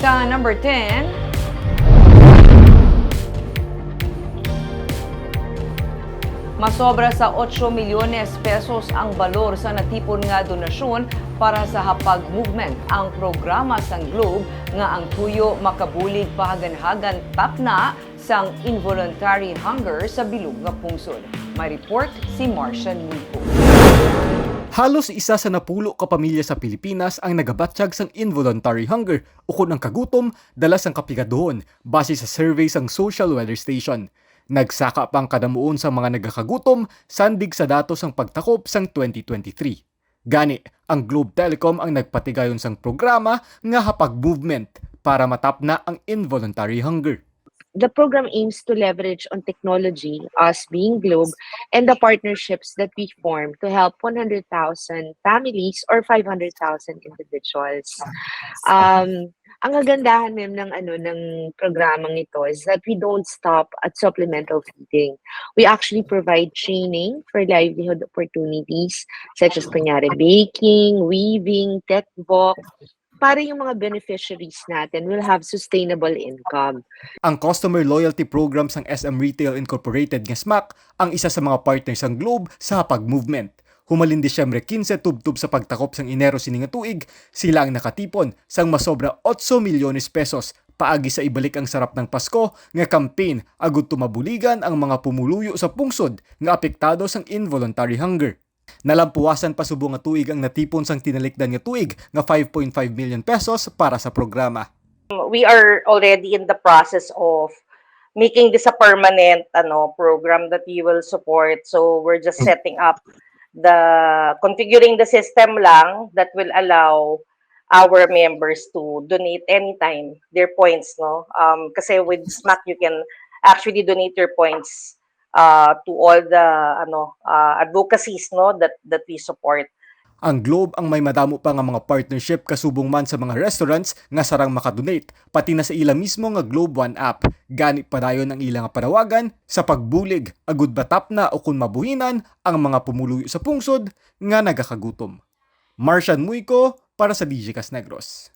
Sa number 10, Masobra sa 8 milyones pesos ang balor sa natipon nga donasyon para sa Hapag Movement. Ang programa sang Globe nga ang tuyo makabulig pahagan-hagan tapna sang involuntary hunger sa bilog nga pungsod. May report si Martian Nico. Halos isa sa napulo ka pamilya sa Pilipinas ang nagabatsyag sang involuntary hunger kung ang kagutom dala sang kapigadoon base sa survey sang Social Weather Station. Nagsaka pa ang kadamuon sa mga nagakagutom sandig sa datos sang pagtakop sang 2023. Gani, ang Globe Telecom ang nagpatigayon sang programa nga hapag movement para matapna ang involuntary hunger. The program aims to leverage on technology, us being Globe, and the partnerships that we form to help 100,000 families or 500,000 individuals. Um, ang kagandahan ma'am ng ano ng programang ito is that we don't stop at supplemental feeding. We actually provide training for livelihood opportunities such as kunyari baking, weaving, tech voc, para yung mga beneficiaries natin will have sustainable income. Ang customer loyalty programs ng SM Retail Incorporated nga SMAC ang isa sa mga partners ng Globe sa hapag movement. Humalin Disyembre 15 tubtub sa pagtakop sang Enero sini nga tuig, sila ang nakatipon sang masobra 8 milyones pesos paagi sa ibalik ang sarap ng Pasko nga campaign agud tumabuligan ang mga pumuluyo sa pungsod nga apektado sang involuntary hunger. Nalampuasan pa subong nga tuig ang natipon sang tinalikdan nga tuig nga 5.5 million pesos para sa programa. we are already in the process of making this a permanent ano program that we will support. So we're just setting up the configuring the system lang that will allow our members to donate anytime their points no? Um kasi with SMAC you can actually donate your points uh to all the ano uh, advocacies no that that we support Ang Globe ang may madamo pa nga mga partnership kasubong man sa mga restaurants nga sarang makadonate, pati na sa ila mismo nga Globe One app. Gani pa dayon ang ilang panawagan sa pagbulig, agud batap na o kung mabuhinan ang mga pumuluyo sa pungsod nga nagakagutom. Martian Muico para sa DJ Negros.